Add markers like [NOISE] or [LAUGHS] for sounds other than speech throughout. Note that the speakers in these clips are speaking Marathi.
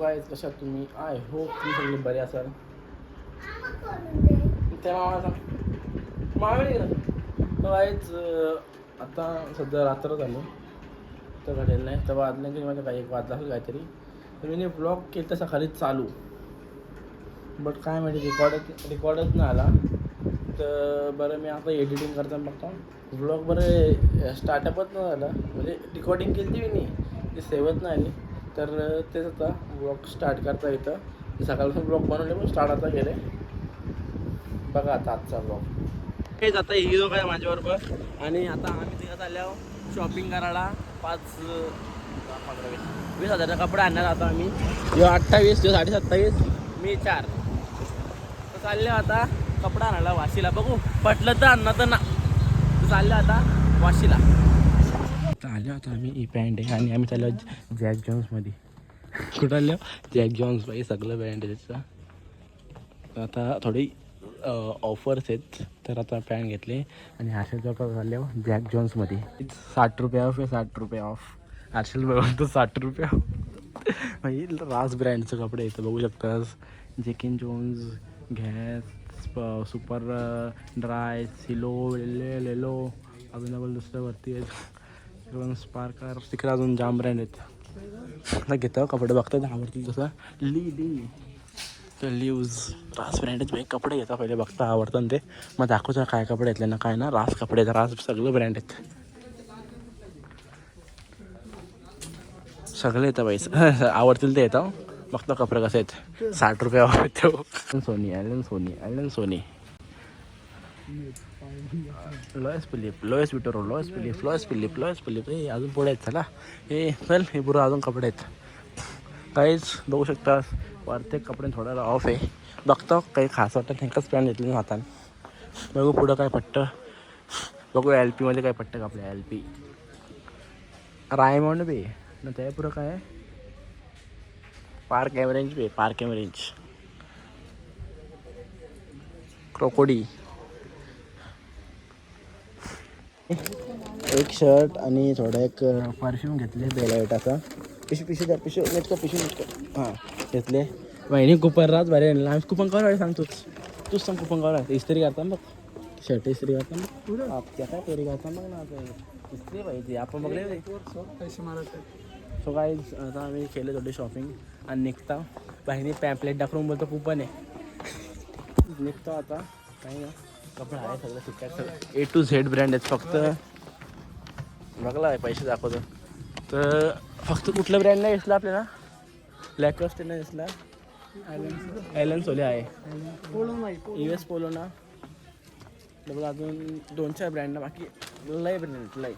गायज कशात तुम्ही? आय होप तुम्ही सगळे बरे असाल. त्या मामा सांग. मामा तर आता सध्या रात्र झालं. तर घडेल नाही. तर वाजलं की माझ्या म्हणजे काही एक वाजला असेल काहीतरी. तर मी ब्लॉग केलं तसा खाली चालू. बट काय माहिती रेकॉर्डच रेकॉर्डच नाही आला. तर बरं मी आता एडिटिंग करताना बघतो. ब्लॉग बरं स्टार्टअपच नाही झालं. म्हणजे रेकॉर्डिंग केली ती मी. ती सेवच नाही आली. तर तेच आता ब्लॉग स्टार्ट करता येतं सकाळपासून ब्लॉग बनवले पण स्टार्ट आता गेले बघा आता आजचा ब्लॉग हेच आता हिरो काय माझ्याबरोबर. आणि आता आम्ही तिघं चाललो शॉपिंग करायला. पाच पंधरा वीस. वीस हजारचा कपडे आणणार आता आम्ही. ह्यो अठ्ठावीस ह्यो साडे सत्तावीस मी चार. तर चालले आता कपडा आणायला वाशीला. बघू पटलं तर आणणार तर ना. चाललं आता वाशीला. आलो आता आम्ही e ई पॅन्ट आहे आणि आम्ही चाललो जॅक जॉन्समध्ये कुठं आलो? जॅक जॉन्स बाई सगळं ब्रँड आहे त्याचं. आता थोडी ऑफर्स आहेत. तर आता पॅन्ट घेतले. आणि हर्षल चौकात झाले जॅक जॉन्समध्ये साठ रुपये ऑफ आहे साठ रुपये ऑफ हर्षल बघतो साठ रुपये ऑफ म्हणजे रास ब्रँडचं कपडे इथं बघू शकतास Jack and Jones Guess super dry Selu लेलो अजून दुसऱ्यावरती वरती आहेत. इकडून स्पार्कर तिकडे अजून जाम ब्रँड आहेत आता घेतो कपडे बघतात आवडतील तसं ली ली तर लिव्ज रास ब्रँडेड एक कपडे घेता पहिले बघता आवडतं ते. मग दाखवतो काय कपडे घेतले ना काय ना. रास कपडे आहेत रास सगळं ब्रँड आहेत. सगळे येतं बाईस [LAUGHS] आवडतील ते येतं. बघतो कपडे कसे आहेत. साठ रुपये आवडते. [LAUGHS] Solly Allen Solly Allen Solly Louis Philippe Louis विटोरो Louis Philippe Louis Philippe Louis Philippe. हे अजून पुढे आहेत चला. हे चल हे पुरं अजून कपडे आहेत. काहीच बघू शकता प्रत्येक कपडे थोडा ऑफ आहे. बघतो काही खास वाटतं त्यांकाच पॅन्ट घेतली ना हाताने. बघू पुढं काय पट्ट. बघू एल पीमध्ये काय पट्ट कपडे एल पी रायमंड बे. ना त्या पुढं काय? आहे पार्क एव्हरेंज बे पार्क एव्हरेंज क्रोकोडी एक शर्ट आणि थोडा एक परफ्यूम घेतले बेलायटाचा पिशू पिशू द्या पिशू नेट पिशू नेट हां घेतले. वहिनी कुपन राहत बरे आम्ही कुपन कवर सांगतोच तूच. सांग कुपन कवर इस्त्री करता बघ. शर्ट इस्त्री करताना आपल्या काय तरी करता मग ना इस्त्री पाहिजे आपण बघले पैसे मारायचे सो काय आता आम्ही केले थोडी शॉपिंग आणि निघता. बहिणी पॅम्पलेट दाखवून बोलतो कुपन आहे. निघतो आता. काही ना कपडा आहे सगळं ठीक सगळं. ए टू झेड ब्रँड आहेत फक्त. बघला आहे पैसे दाखवतो. तर फक्त कुठलं ब्रँड नाही दिसला आपल्याला? लॅकॉस्ट नाही दिसला. आयलन सोले आहे. पोलो नाही यू एस पोलो ना डबल अजून दोन चार ब्रँड ना बाकी लय ब्रँड लय.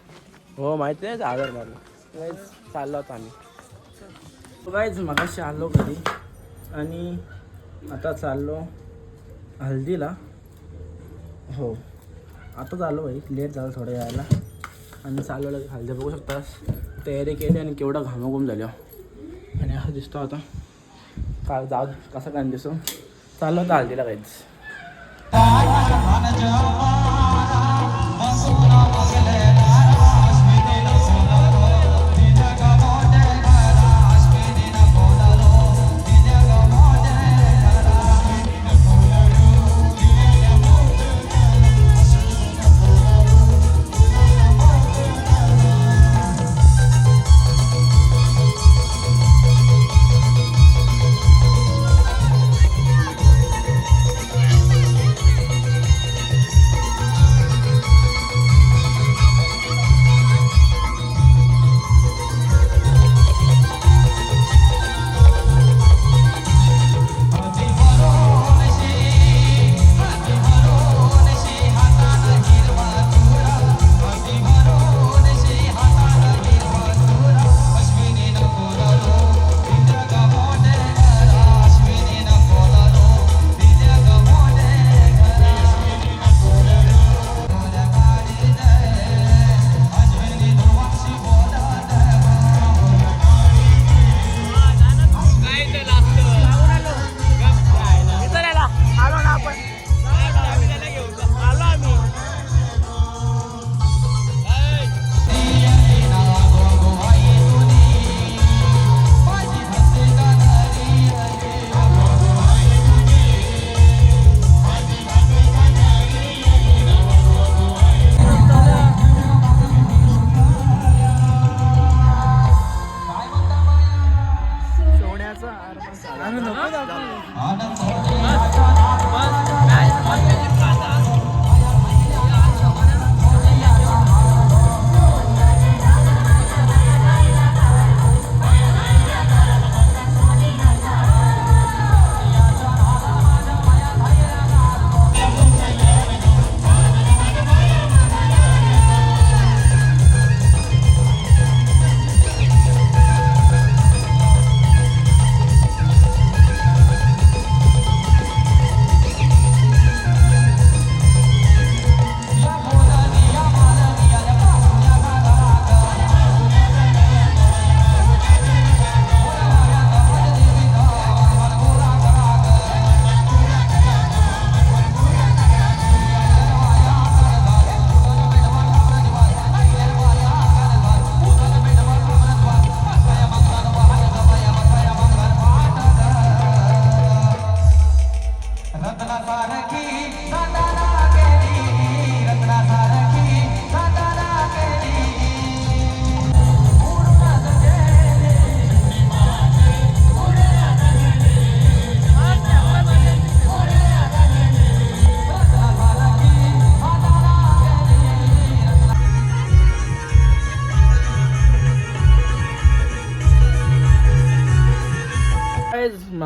हो माहिती आहे आधार मारला. गाईज चाललो होतो आम्ही. गाईज मगाशी आलो घरी आणि आता चाललो हल्दीला. हो. आताच आलो भाई लेट झालं थोडं यायला आणि चालू खालचं बघू शकतास तयारी केली आणि केवढा घामाघूम झाल्या आणि असं दिसतो आता. काल जाऊ कसा काय दिसतो? चाललं होतं हल्दीला काहीच.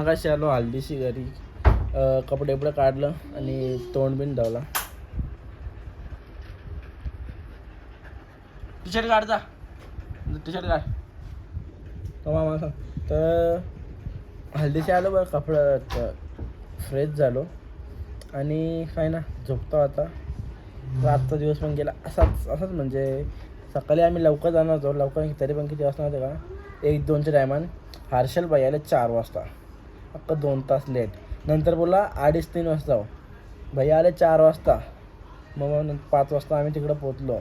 मागाशी आलो हल्दीशी घरी. कपडे बिपडे काढलं आणि तोंड बिन धावला. टी शर्ट काढता टी शर्ट काढ. तो मामा सांग तर हल्दीशी आलो बरं कपडा फ्रेश झालो. आणि काय ना झोपतो आता. तर आजचा दिवस पण गेला. असाच असाच म्हणजे सकाळी आम्ही लवकर जाणार होतो. लवकर तरी पण किती वाजता होते आहे का? एक दोनच्या टायमान. हर्षल बाई आले चार वाजता. अख्खा दोन तास लेट नंतर बोला अडीच तीन वाजता हो. भैया आले चार वाजता. मग पाच वाजता आम्ही तिकडं पोचलो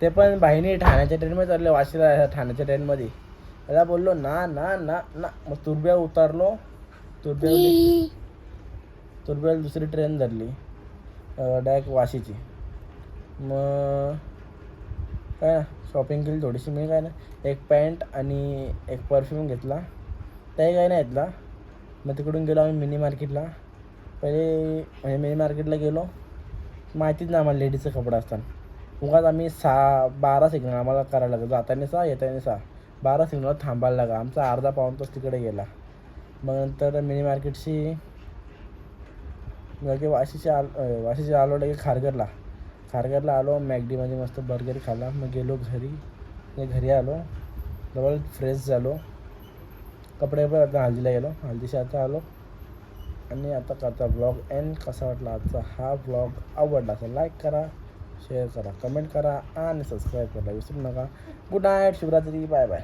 ते पण भाईने ठाण्याच्या ट्रेनमध्ये चालले वाशीला ठाण्याच्या ट्रेनमध्ये त्याला बोललो ना ना ना ना. मग तुरब्या उतारलो. तुरब्या तुरब्याला दुसरी ट्रेन धरली. डायरेक्ट वाशीची. मग काय ना शॉपिंग केली थोडीशी. मी काय ना एक पॅन्ट आणि एक परफ्यूम घेतला. त्याही काय नाही घेतला. मग तिकडून गेलो आम्ही मिनी मार्केटला पहिले म्हणजे मिनी मार्केटला गेलो. माहितीच नाही आम्हाला लेडीजचं कपडा असतात उगाच आम्ही सहा बारा सिग्नल आम्हाला करायला लागलं. जाताना सहा येताना सहा. बारा सिग्नल थांबायला लागा आमचा अर्धा पाऊण तास तिकडे गेला. मग नंतर मिनी मार्केटशी लगे वाशीचे आल वाशीचे आलो लगे खारघरला. खारघरला आलो. मॅगडीमध्ये मस्त बर्गर खाल्ला. मग गेलो घरी. घरी आलो. डबल फ्रेश झालो. कपडे पण आता हल्दीला गेलो. हल्दीशी आता आलो. आणि आता करता ब्लॉग एंड कसा वाटला आजचा? हा ब्लॉग आवडला तर लाईक करा शेअर करा कमेंट करा आणि सबस्क्राईब करायला विसरू नका. Good night Shivratri bye bye